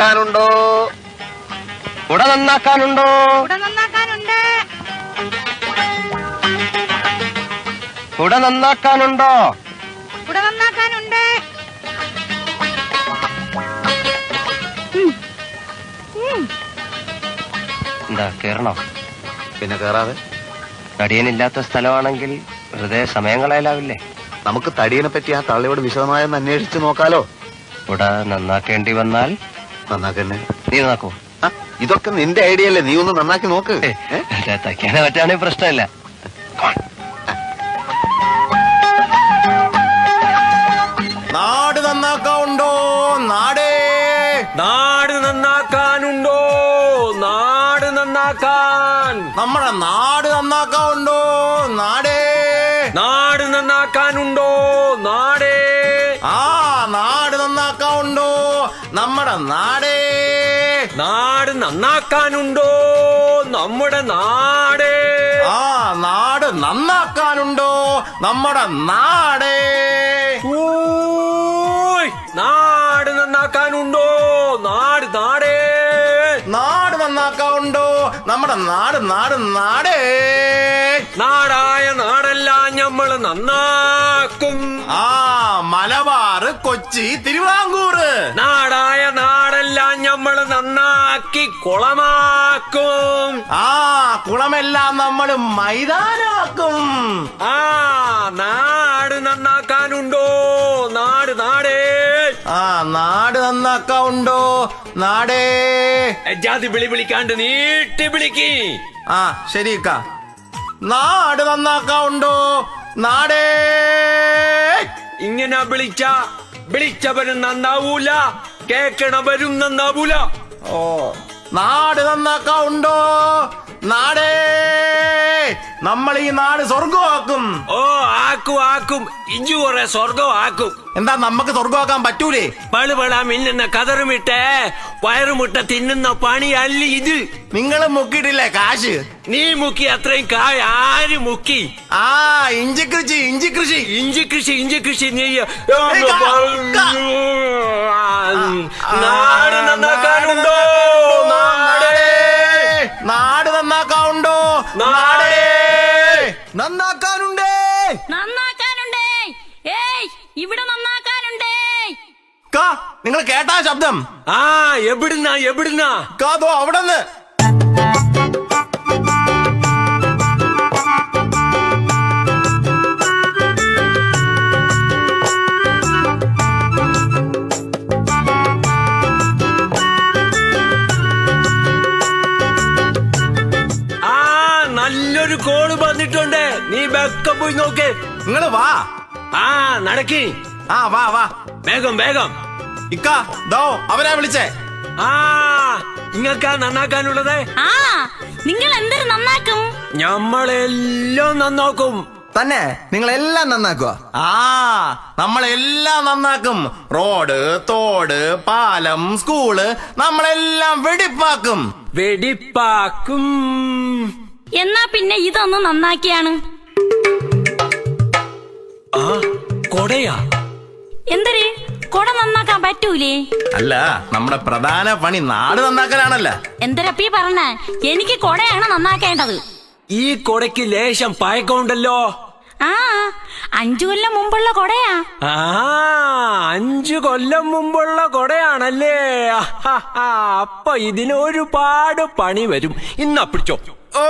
നന്നാക്കാനുണ്ടോ? കുട നന്നാക്കാനുണ്ടോ? കുട നന്നാക്കാനുണ്ടോ. എന്താ കേറണോ? പിന്നെ കേറാതെ? തടിയനില്ലാത്ത സ്ഥലമാണെങ്കിൽ ഹൃദയ സമയം കളയലാവില്ലേ? നമുക്ക് തടിയനെ പറ്റി ആ തള്ളിയോട് വിശദമായൊന്ന് അന്വേഷിച്ച് നോക്കാലോ. ഇവിടെ നന്നാക്കേണ്ടി വന്നാൽ നന്നാക്കന്നെ നീ നന്നാക്കോ? ഇതൊക്കെ നിന്റെ ഐഡിയ അല്ലേ? നീ ഒന്ന് നന്നാക്കി നോക്ക്? തയ്ക്കാനെ പറ്റാണെങ്കിൽ പ്രശ്നമില്ല. നാട് നന്നാക്കാവുണ്ടോ നാടേ. നാട് നന്നാക്കാനുണ്ടോ? നാട് നന്നാക്കാൻ. നമ്മുടെ നാട് നന്നാക്കാവുണ്ടോ നാടേ. നാട് നന്നാക്കാനുണ്ടോ? നാടേ. ആ നാട് നമ്മുടെ നാടേ. നാട് നന്നാക്കാനുണ്ടോ? നമ്മുടെ നാടേ. ആ നാട് നന്നാക്കാനുണ്ടോ? നമ്മുടെ നാടേ. നാട് നന്നാക്കാനുണ്ടോ? നാട് നാടേ. നാട് നന്നാക്കാനുണ്ടോ നമ്മുടെ നാട് നാട് നാടേ. നാടായ നാടെല്ലാം നമ്മൾ നന്നാക്കും. ആ മലബാറ് കൊച്ചി തിരുവാങ്കൂർ നാടായ നാടെല്ലാം നമ്മൾ നന്നാക്കി കുളമാക്കും. ആ കുളമെല്ലാം നമ്മൾ മൈതാനാക്കും. ആ നാട് നന്നാക്കാനുണ്ടോ? നാട് നാടേ. ആ നാട് നന്നാക്കാവുണ്ടോ? നാടേ. ജാതി വിളി വിളിക്കാണ്ട് നീട്ടി വിളിക്കി. ആ ശരി ഇക്ക. നാട് നന്നാക്കാവുണ്ടോ? നാടേ. ഇങ്ങനെ വിളിച്ച വിളിച്ചവരും നന്നാവൂല കേക്കണവരും നന്നാവൂല. ഓ നാട് നന്നാക്കാവുണ്ടോ? നാടേ നമ്മൾ ഈ നാട് സ്വർഗമാക്കും ഓ ആക്കും ആക്കും. ഇഞ്ചു കുറെ സ്വർഗം ആക്കും എന്താ നമുക്ക് സ്വർഗമാക്കാൻ പറ്റൂലേ? പളുപള മിന്നുന്ന കതറുമിട്ട് വയറുമുട്ട തിന്നുന്ന പണിയല്ല ഇത്. നിങ്ങൾ മുക്കിയിട്ടില്ലേ കാശ്? നീ മുക്കി അത്രയും കായ ആര് മുക്കി? ആ ഇഞ്ചി കൃഷി ഇഞ്ചി കൃഷി. ഇഞ്ചി കൃഷി ഇഞ്ചി കൃഷി നീ. നാട് നന്നാക്കാനുണ്ടോ? നാടേ നന്നാക്കാനുണ്ടോ നാടേ നന്നാക്കാനുണ്ടേ. നന്നാക്കാനുണ്ടേ. ഏയ് ഇവിടെ നന്നാക്കാനുണ്ടേ. കാ നിങ്ങൾ കേട്ടാ ശബ്ദം. ആ എവിടുന്നാ എവിടുന്നാ? കാതോ അവിടെന്ന്. ആ നടക്കി ആ വാ വാ. വേഗം വേഗം. ഇക്ക ദോ അവരെ വിളിച്ചേ. ആ നിങ്ങൾക്ക് നന്നാക്കാനുള്ളത്? ആ നിങ്ങൾ എന്തൊരു നന്നാക്കും? ഞമ്മളെല്ലാം നന്നാക്കും. തന്നെ നിങ്ങൾ എല്ലാം നന്നാക്കുക. ആ നമ്മളെല്ലാം നന്നാക്കും. റോഡ് തോട് പാലം സ്കൂൾ നമ്മളെല്ലാം വെടിപ്പാക്കും. വെടിപ്പാക്കും. എന്നാ പിന്നെ ഇതൊന്ന് നന്നാക്കിയാണ്. ആ. കൊടയാ. എന്തൊരു? കൊട നന്നാക്കാൻ പറ്റൂലേ? അല്ല നമ്മുടെ പ്രധാന പണി നാട് നന്നാക്കലാണല്ല. എന്തൊരപ്പീ പറഞ്ഞ? എനിക്ക് കൊടയാണ് നന്നാക്കേണ്ടത്. ഈ കൊടയ്ക്ക് ലേശം പയക്കമുണ്ടല്ലോ. ആ അഞ്ചു കൊല്ലം മുമ്പുള്ള കൊടയാ. ആ അഞ്ചു കൊല്ലം മുമ്പുള്ള കൊടയാണല്ലേ. അപ്പൊ ഇതിനൊരുപാട് പണി വരും. ഇന്നാ പിടിച്ചോ. ഓ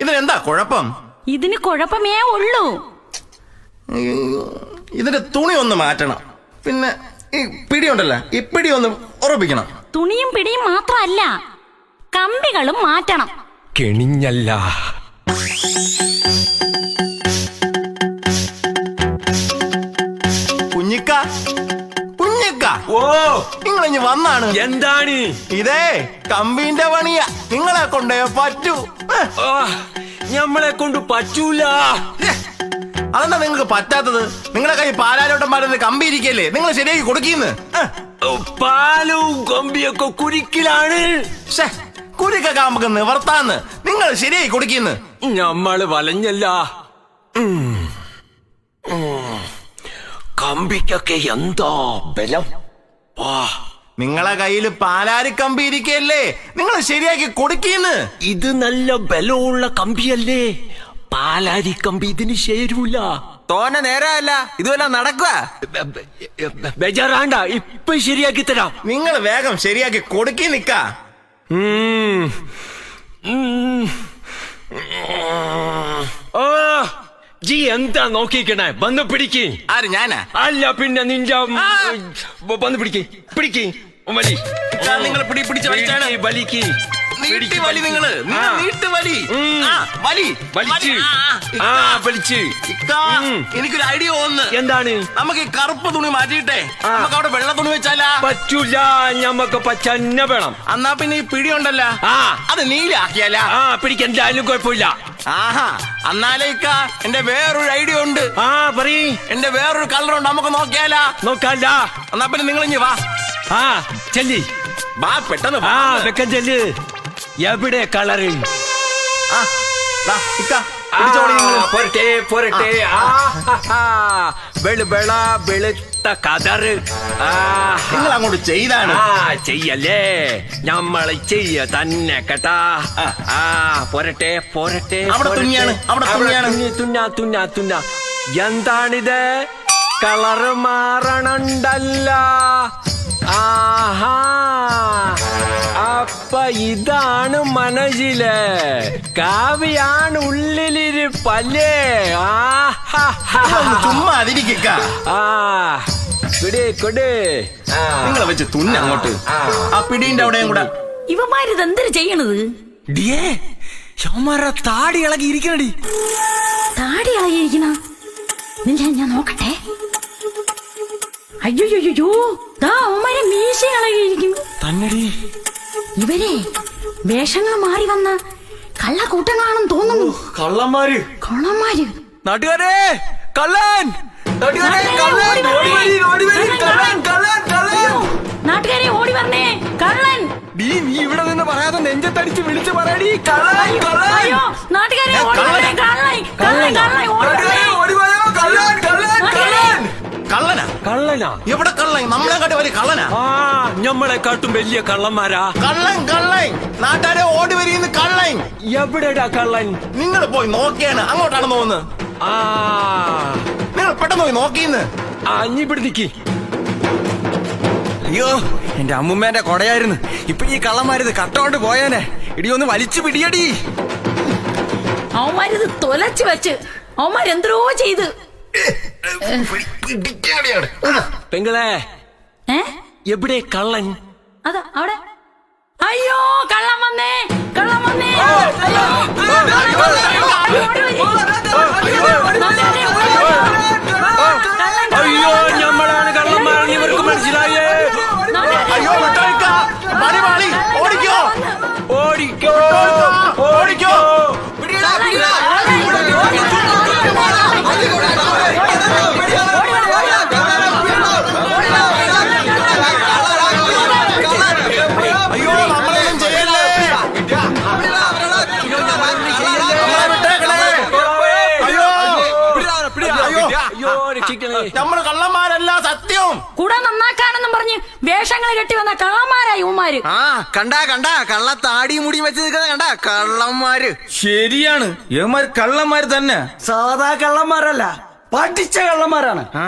ഇതിനെന്താ കുഴപ്പം? ഇതിന് കുഴപ്പമേ ഉള്ളൂ. അയ്യോ, ഇതിന്റെ തുണി ഒന്ന് മാറ്റണം. പിന്നെ ഈ പിടി ഉണ്ടല്ലോ ഈ പിടി ഒന്ന് ഉറപ്പിക്കണം. തുണിയും പിടിയും മാത്രമല്ല കമ്പികളും മാറ്റണം. കെണിഞ്ഞല്ല. കുഞ്ഞിക്ക കുഞ്ഞിക്ക. ഓ. നിങ്ങൾ ഇനി വന്നാണ്. എന്താണ്? ഇതേ കമ്പിന്റെ പണിയാ. നിങ്ങളെ കൊണ്ടേ പറ്റൂ. ഞമ്മളെ കൊണ്ട് പറ്റൂല. അതെന്താ നിങ്ങൾക്ക് പറ്റാത്തത്? നിങ്ങളുടെ കൈ പാലാരോട്ടം പാടുന്ന കമ്പി ഇരിക്കല്ലേ? നിങ്ങൾ ശരിയാക്കി കൊടുക്കുന്നു. പാലും കമ്പിയൊക്കെ കുരിക്കിലാണ്. കുരുക്കൊക്കെ നമുക്ക് നിവർത്താന്ന്. നിങ്ങൾ ശരിയായി കുടിക്കുന്നു. നമ്മൾ വലഞ്ഞല്ല. കമ്പിക്കൊക്കെ എന്തോ ബലം. വാ. നിങ്ങളെ കയ്യിൽ പാലാരി കമ്പി ഇരിക്കല്ലേ നിങ്ങൾ ശരിയാക്കി കൊടുക്കുന്നു. ഇത് നല്ല ബലമുള്ള കമ്പിയല്ലേ? പാലാരി കമ്പി ഇതിന് ചേരൂല. തോന നേരല്ല ഇതുവല്ല നടക്കുക. ബെ- ബെ- ഇപ്പൊ ശരിയാക്കി തരാം. നിങ്ങൾ വേഗം ശരിയാക്കി കൊടുക്കി നിക്ക. ആ, ജി എന്താ നോക്കിക്കണേ? വന്ന് പിടിക്ക്. ആര് ഞാനാ? അല്ല പിന്നെ നിന്റെ. വന്ന് പിടിക്ക്. പിടിക്ക്. വലി. നിങ്ങൾ പിടി പിടിച്ച് പിടിക്ക്, വലിക്ക്. നീട്ടി വലി നിങ്ങൾ. നിങ്ങൾ. നീട്ടി വലി. ആ, വലി. വലിച്ച്. വലി. ആ, ആ. വലിച്ച്. ഇക്കാ, എനിക്കൊരു ഐഡിയ ഒന്ന് എന്താണ്? നമുക്ക് ഈ കറുപ്പ് തുണി മാറ്റിയിട്ടെ. ആ. നമുക്ക് അവിടെ വെള്ള തുണി വെച്ചാലാ? പറ്റൂല. ഞമ്മക്ക് പച്ചന്നെ വേണം. എന്നാ പിന്നെ ഈ പിടി ഉണ്ടല്ല ആ. അത് നീലാക്കിയാല. ആ പിടിക്ക്. എന്തായാലും കുഴപ്പമില്ല. ആഹാ. എന്നാലേക്ക എന്റെ വേറൊരു ഐഡിയ ഉണ്ട്. ആ പറയ്. എന്റെ വേറൊരു കളർ ഉണ്ട്. നമുക്ക് നോക്കിയാലാ. നോക്കാല എന്നാ പിന്നെ നിങ്ങൾ ഇഞ്ഞി വാ. ആ ചെല്ലി. വാ പെട്ടെന്ന് ആ വാ വെക്കം ചെല്ല്. എവിടെ കളറ് ആ, ദാ, ഇക്ക, പിടിച്ചോളി നിങ്ങൾ. പോരട്ടെ പോരട്ടെ. ആ. വെളു വെളുത്ത കതറ്. നിങ്ങൾ അങ്ങോട്ട് ചെയ്താണ്. ആ ചെയ്യല്ലേ. നമ്മൾ ചെയ്യ തന്നെ കേട്ടാ. ആ. പോരട്ടെ പോരട്ടെ അവിടെ. തുന്നിയാണ്, അവിടെ തുന്നിയാണ്. തുന്നി, തുന്ന തുന്ന തുന്ന. എന്താണിത്? കളറ് മാറണണ്ടല്ല. ആഹാ. അപ്പ ഇതാണ് മനസ്സിൽ. കാവ്യാണ് ഉള്ളിലിരിപ്പല്ലേ? ഇതൊന്ന് ചുമ്മാ അതിരിക്ക ആ. കൊടേ കൊടേ. ആ. നിങ്ങളെ വെച്ച് തുന്ന അങ്ങോട്ട് ആ പിടീന്റെ അവിടെയും കൂടെ. ഇവന്മാരിത് എന്തിനു ചെയ്യണത്? ഡിയേ ഷോമാര താടി ഇളകി ഇരിക്കണടി താടി ഇളകിയിരിക്കണ? നില്ല ഞാൻ നോക്കട്ടെ. അയ്യോ അയ്യോ ദാ അവന്മാരെ മീശ ഇളകിയിരിക്കും തന്നടി. ഇവരെ വേഷങ്ങൾ മാറി വന്ന കള്ളക്കൂട്ടങ്ങളാണെന്ന് തോന്നുന്നു. കള്ളന്മാര്. കള്ളന്മാര്. നാട്ടുകാരെ കള്ളൻ. നാട്ടുകാരെ ഓടി വരണേ. കള്ളൻ നീ നീ ഇവിടെ നിന്ന് പറയാതെ നെഞ്ചത്തടിച്ച് വിളിച്ച് പറയടി. കള്ളൻ കള്ളൻ. നാട്ടുകാരെ ഓടി വരണേ. കള്ളൻ. കള്ളൻ കള്ളൻ ഓടി വരണേ. ഓടി കള്ളൻ കള്ളൻ. കള്ളനാ? എവിടെ കള്ളൻ? നമ്മളെ കാട്ടി വലിയ കള്ളനാ? ആ ഞമ്മളെ കാട്ടും വലിയ കള്ളന്മാരാ. കള്ളൻ കള്ളൻ. നാട്ടാരെ ഓടി വരിയുന്ന കള്ളൻ. എവിടെടാ കള്ളൻ? നിങ്ങൾ പോയി നോക്കിയാണ്. അങ്ങോട്ടാണ് തോന്നുന്നത് ആ. നിങ്ങൾ പെട്ടെന്ന് പോയി നോക്കിന്ന് ആ ഇനി ഇവിടെ നിക്കി. അയ്യോ എന്റെ അമ്മുമ്മേന്റെ കൊടയായിരുന്നു. ഇപ്പൊ ഈ കള്ളന്മാരിത് കട്ടോണ്ട് പോയേനെ. ഇടി ഒന്ന് വലിച്ചു പിടിയടി. അവന്മാരിത് തൊലച്ചു വെച്ച്. അവന്മാരെന്തോ ചെയ്ത്. പെങ്ങളെ ഏ എവിടെ കള്ളൻ അതാ അവിടെ അയ്യോ കള്ളം വന്നേ കള്ളം വന്നേ അയ്യോ, ഓടി വരി. നാട്ടുകാരെ ഓടി വരി. കള്ളൻ, കള്ളൻ, അയ്യോ കള്ളൻ. ഞമ്മളാണ് കള്ളന്മാരെന്ന് ഇവർക്ക് മനസ്സിലായേ നാട്ടുകാരെ അയ്യോ കൂടെ നന്നാക്കാനെന്നും പറഞ്ഞ് വേഷങ്ങൾ കെട്ടി വന്ന കള്ളന്മാരായി ഉമ്മാര് ആ കണ്ടാ കണ്ടാ കള്ള താടി മുടി വെച്ച് നിൽക്കുന്ന കണ്ടാ കള്ളന്മാര്. ശരിയാണ്. ഇവന്മാർ കള്ളന്മാര് തന്നെ. സാധാ കള്ളന്മാരല്ല പഠിച്ച കള്ളന്മാരാണ്. ആ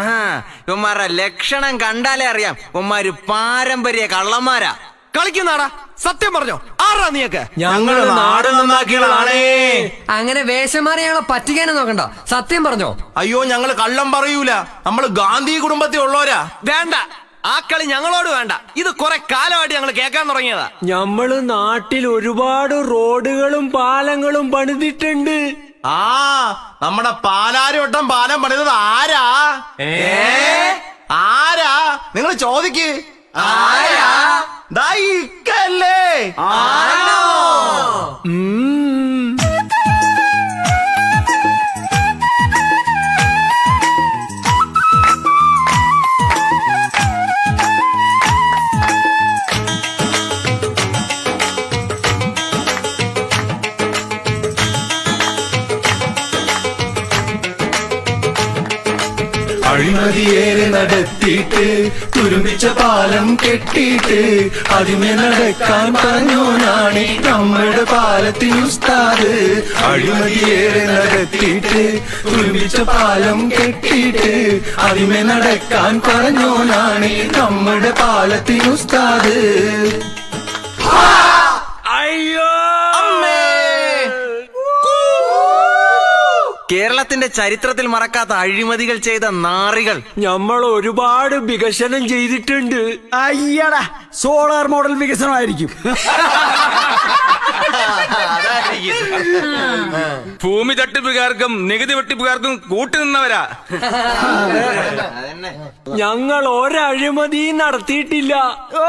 ഇവന്മാരുടെ ലക്ഷണം കണ്ടാലേ അറിയാം. ഇവന്മാര് പാരമ്പര്യ കള്ളന്മാരാ. കളിക്കുന്നാടാ സത്യം പറഞ്ഞോ ആരാ നീയൊക്കെ? ഞങ്ങൾ നാട് നന്നാക്കിയതാണേ അങ്ങനെ വേഷം മാറി ഞങ്ങളെ പറ്റിക്കാനും നോക്കണ്ട. സത്യം പറഞ്ഞോ. അയ്യോ ഞങ്ങൾ കള്ളം പറയൂല. നമ്മൾ ഗാന്ധി കുടുംബത്തിൽ ഉള്ളവരാ. വേണ്ട. ആ കളി ഞങ്ങളോട് വേണ്ട. ഇത് കുറെ കാലമായിട്ട് ഞങ്ങൾ കേൾക്കാൻ തുടങ്ങിയതാ. ഞമ്മൾ നാട്ടിൽ ഒരുപാട് റോഡുകളും പാലങ്ങളും പണിതിട്ടുണ്ട്. ആ നമ്മുടെ പാലാരിവട്ടം പാലം പണിതത് ആരാ? ആരാ? നിങ്ങൾ ചോദിക്ക്. ആരാ? ദാ ഈ ഇക്കല്ലേ ഉം. അഴിമതിയേറെ നടത്തിയിട്ട് തുരുമ്പിച്ച പാലം കെട്ടിയിട്ട് അതിമേ നടക്കാൻ പറഞ്ഞോനാണ് നമ്മുടെ പാലത്തിന് ഉസ്താദ്. അഴിമതിയേറെ നടത്തിയിട്ട് തുരുമ്പിച്ച പാലം കെട്ടിയിട്ട് അതിമേ നടക്കാൻ പറഞ്ഞോനാണ് നമ്മുടെ പാലത്തിന് ഉസ്താദ്. അയ്യോ! കേരളത്തിന്റെ ചരിത്രത്തിൽ മറക്കാത്ത അഴിമതികൾ ചെയ്ത നാറികൾ. നമ്മൾ ഒരുപാട് വികസനം ചെയ്തിട്ടുണ്ട്. അയ്യടാ സോളാർ മോഡൽ വികസനമായിരിക്കും. ഭൂമി തട്ടിപ്പുകാർക്കും നികുതി വെട്ടിപ്പുകാർക്കും കൂട്ടുനിന്നവരാ ഞങ്ങൾ ഒരഴിമതിയും നടത്തിയിട്ടില്ല. ഓ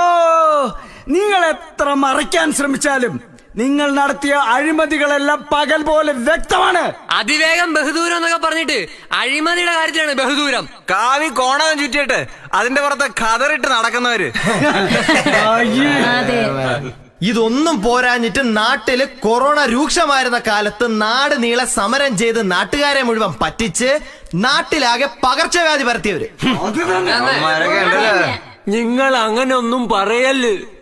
നിങ്ങൾ എത്ര മറയ്ക്കാൻ ശ്രമിച്ചാലും നിങ്ങൾ നടത്തിയ അഴിമതികളെല്ലാം പകൽ പോലെ വ്യക്തമാണ്. അതിവേഗം ബഹുദൂരം എന്നൊക്കെ പറഞ്ഞിട്ട് അഴിമതിയുടെ കാര്യത്തിലാണ് ബഹുദൂരം. കാവി കോണകം ചുറ്റിയിട്ട് അതിന്റെ പുറത്ത് കതറിട്ട് നടക്കുന്നവര്. അതെ. ഇതൊന്നും പോരാഞ്ഞിട്ട് നാട്ടിൽ കൊറോണ രൂക്ഷമായിരുന്ന കാലത്ത് നാട് നീളെ സമരം ചെയ്ത് നാട്ടുകാരെ മുഴുവൻ പറ്റിച്ച് നാട്ടിലാകെ പകർച്ചവ്യാധി പരത്തിയവര്. നിങ്ങൾ അങ്ങനെ ഒന്നും പറയല്ല്.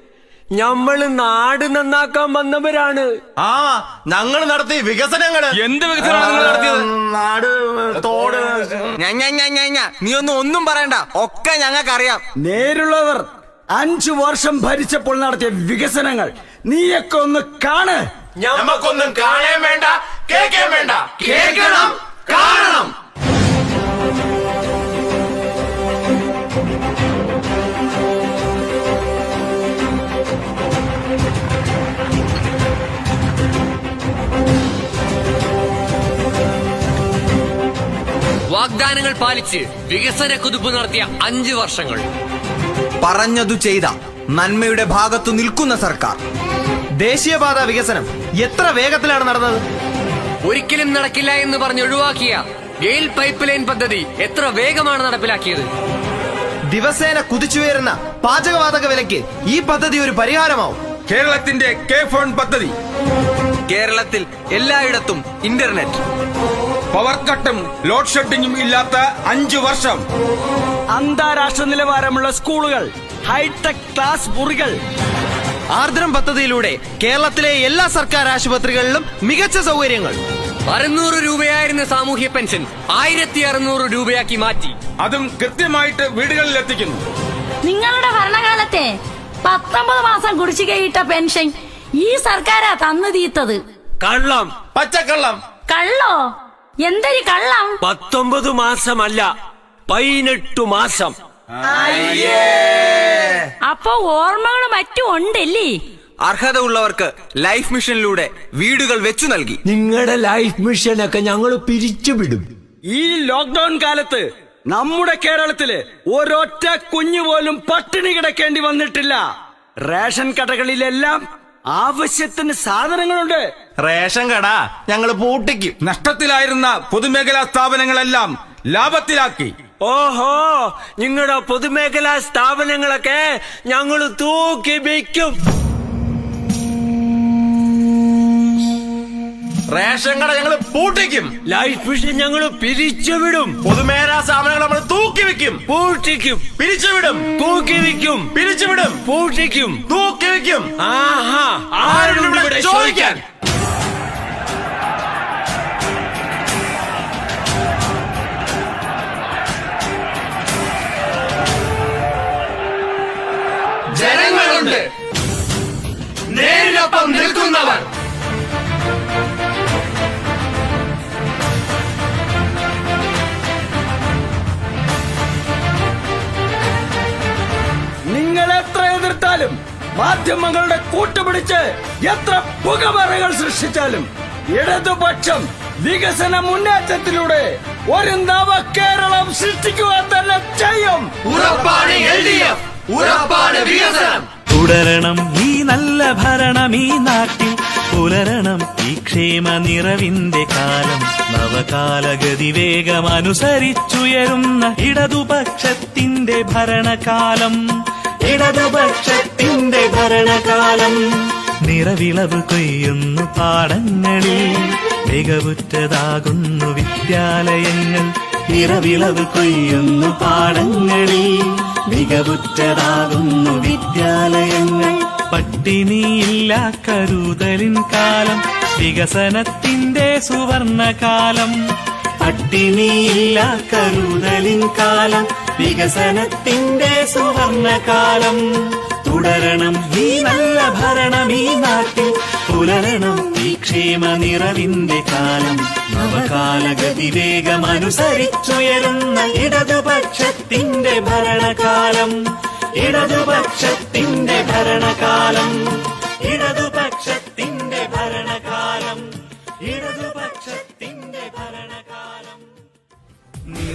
ഞമ്മൾ നാട് നന്നാക്കാൻ വന്നവരാണ്. ആ ഞങ്ങൾ നടത്തി വികസനങ്ങൾ. എന്ത് വികസനമാണ് നിങ്ങൾ നടത്തിയത്? നാട് തോട്. ഞ- ഞ- ഞ- ഞ- ഞ. നീ ഒന്നും ഒന്നും പറയണ്ട. ഒക്കെ ഞങ്ങൾക്കറിയാം. നേരുള്ളവർ അഞ്ചു വർഷം ഭരിച്ചപ്പോൾ നടത്തിയ വികസനങ്ങൾ. നീയൊക്കെ ഒന്ന് കാണ്. ഞമ്മക്കൊന്നും കാണാൻ വേണ്ട കേൾക്കാൻ വേണ്ട. കേൾക്കണം കാണണം. വാഗ്ദാനങ്ങൾ പാലിച്ച് വികസന കുതിപ്പ് നടത്തിയ അഞ്ച് വർഷങ്ങൾ. പറഞ്ഞതു ചെയ്ത നന്മയുടെ ഭാഗത്തു നിൽക്കുന്ന സർക്കാർ. ദേശീയപാത വികസനം എത്ര വേഗത്തിലാണ് നടന്നത്? ഒരിക്കലും നടക്കില്ല എന്ന് പറഞ്ഞ് ഒഴിവാക്കിയ ഗെയിൽ പൈപ്പ് ലൈൻ പദ്ധതി എത്ര വേഗമാണ് നടപ്പിലാക്കിയത്? ദിവസേന കുതിച്ചുയരുന്ന പാചകവാതക വിലയ്ക്ക് ഈ പദ്ധതി ഒരു പരിഹാരമാവും. കേരളത്തിന്റെ കെ ഫോൺ പദ്ധതി. കേരളത്തിൽ എല്ലായിടത്തും ഇന്റർനെറ്റ് പവർ കട്ടും ലോഡ് ഷെഡിങ്ങും ഇല്ലാത്ത അഞ്ചു വർഷം. അന്താരാഷ്ട്ര നിലവാരമുള്ള സ്കൂളുകൾ ഹൈടെക് ക്ലാസ് മുറികൾ. ആർദ്രം പദ്ധതിയിലൂടെ കേരളത്തിലെ എല്ലാ സർക്കാർ ആശുപത്രികളിലും മികച്ച സൗകര്യങ്ങൾ. അറുന്നൂറ് രൂപയായിരുന്ന സാമൂഹ്യ പെൻഷൻ ആയിരത്തി അറുന്നൂറ് രൂപയാക്കി മാറ്റി. അതും കൃത്യമായിട്ട് വീടുകളിൽ എത്തിക്കുന്നു നിങ്ങളുടെ ഭരണകാലത്തെ പത്തൊമ്പത് മാസം കുടിശ്ശികയിട്ട പെൻഷൻ ഈ സർക്കാരാ തന്നു തീത്തത്. കള്ളം. പച്ചക്കള്ളം. കള്ളോ? എന്തൊരു കള്ളം? പത്തൊമ്പത് മാസമല്ല പതിനെട്ടു മാസം. അപ്പൊ ഓർമ്മകൾ മറ്റും ഉണ്ടല്ലേ? അർഹത ഉള്ളവർക്ക് ലൈഫ് മിഷനിലൂടെ വീടുകൾ വെച്ചു നൽകി. നിങ്ങളുടെ ലൈഫ് മിഷനൊക്കെ ഞങ്ങൾ പിരിച്ചുവിടും ഈ ലോക്ക്ഡൌൺ കാലത്ത് നമ്മുടെ കേരളത്തിൽ ഒരൊറ്റ കുഞ്ഞു പോലും പട്ടിണി കിടക്കേണ്ടി വന്നിട്ടില്ല. റേഷൻ കടകളിലെല്ലാം ആവശ്യത്തിന് സാധനങ്ങളുണ്ട്. റേഷൻ കട ഞങ്ങൾ പൂട്ടിക്കും. നഷ്ടത്തിലായിരുന്ന പൊതുമേഖലാ സ്ഥാപനങ്ങളെല്ലാം ലാഭത്തിലാക്കി. ഓഹോ നിങ്ങളുടെ പൊതുമേഖലാ സ്ഥാപനങ്ങളൊക്കെ ഞങ്ങൾ തൂക്കി വയ്ക്കും റേഷൻ കട ഞങ്ങൾ പൂട്ടിക്കും. ലൈഫ് മിഷൻ ഞങ്ങൾ പിരിച്ചുവിടും പൊതുമേഖലാ സ്ഥാപനങ്ങൾ നമ്മൾ തൂക്കി വെക്കും പൂട്ടിക്കും. പിരിച്ചുവിടും തൂക്കി വെക്കും പിരിച്ചുവിടും പൂട്ടിക്കും. തൂക്കി ആരുണ്ട് ഇവിടെ ചോദിക്കാൻ. മാധ്യമങ്ങളുടെ കൂട്ടുപിടിച്ച് എത്ര പുകമറകൾ സൃഷ്ടിച്ചാലും ഇടതുപക്ഷം വികസന മുന്നേറ്റത്തിലൂടെ ഒരു നവ കേരളം സൃഷ്ടിക്കുക തന്നെ ചെയ്യും. ഉറപ്പാണ് എൽ ഡി എഫ് ഉറപ്പാണ് വികസനം. തുടരണം ഈ നല്ല ഭരണം ഈ നാട്ടിൽ. പുലരണം ഈ ക്ഷേമ നിറവിന്റെ കാലം. നവകാലഗതി വേഗമനുസരിച്ചുയരുന്ന ഇടതുപക്ഷത്തിന്റെ ഭരണകാലം. ഇടതുപക്ഷത്തിന്റെ ഭരണകാലം. നിറവിളവ് കൊയ്യുന്നു പാടങ്ങളിൽ. മികവുറ്റതാകുന്നു വിദ്യാലയങ്ങൾ. നിറവിളവ് കൊയ്യുന്നു പാടങ്ങളിൽ. മികവുറ്റതാകുന്നു വിദ്യാലയങ്ങൾ. പട്ടിണിയില്ല കരുതലിൻ കാലം. വികസനത്തിന്റെ സുവർണകാലം. പട്ടിണിയില്ല കരുതലിൻ കാലം. വികസനത്തിന്റെ സുവർണകാലം. തുടരണം ഈ നല്ല ഭരണം ഈ നാട്ടിൽ. പുലരണം ഈ ക്ഷേമ നിറവിന്റെ കാലം. നവകാലഗതി വേഗമനുസരിച്ചുയരുന്ന ഇടതുപക്ഷത്തിന്റെ ഭരണകാലം. ഇടതുപക്ഷത്തിന്റെ ഭരണകാലം. ഇടതുപക്ഷത്തിന്റെ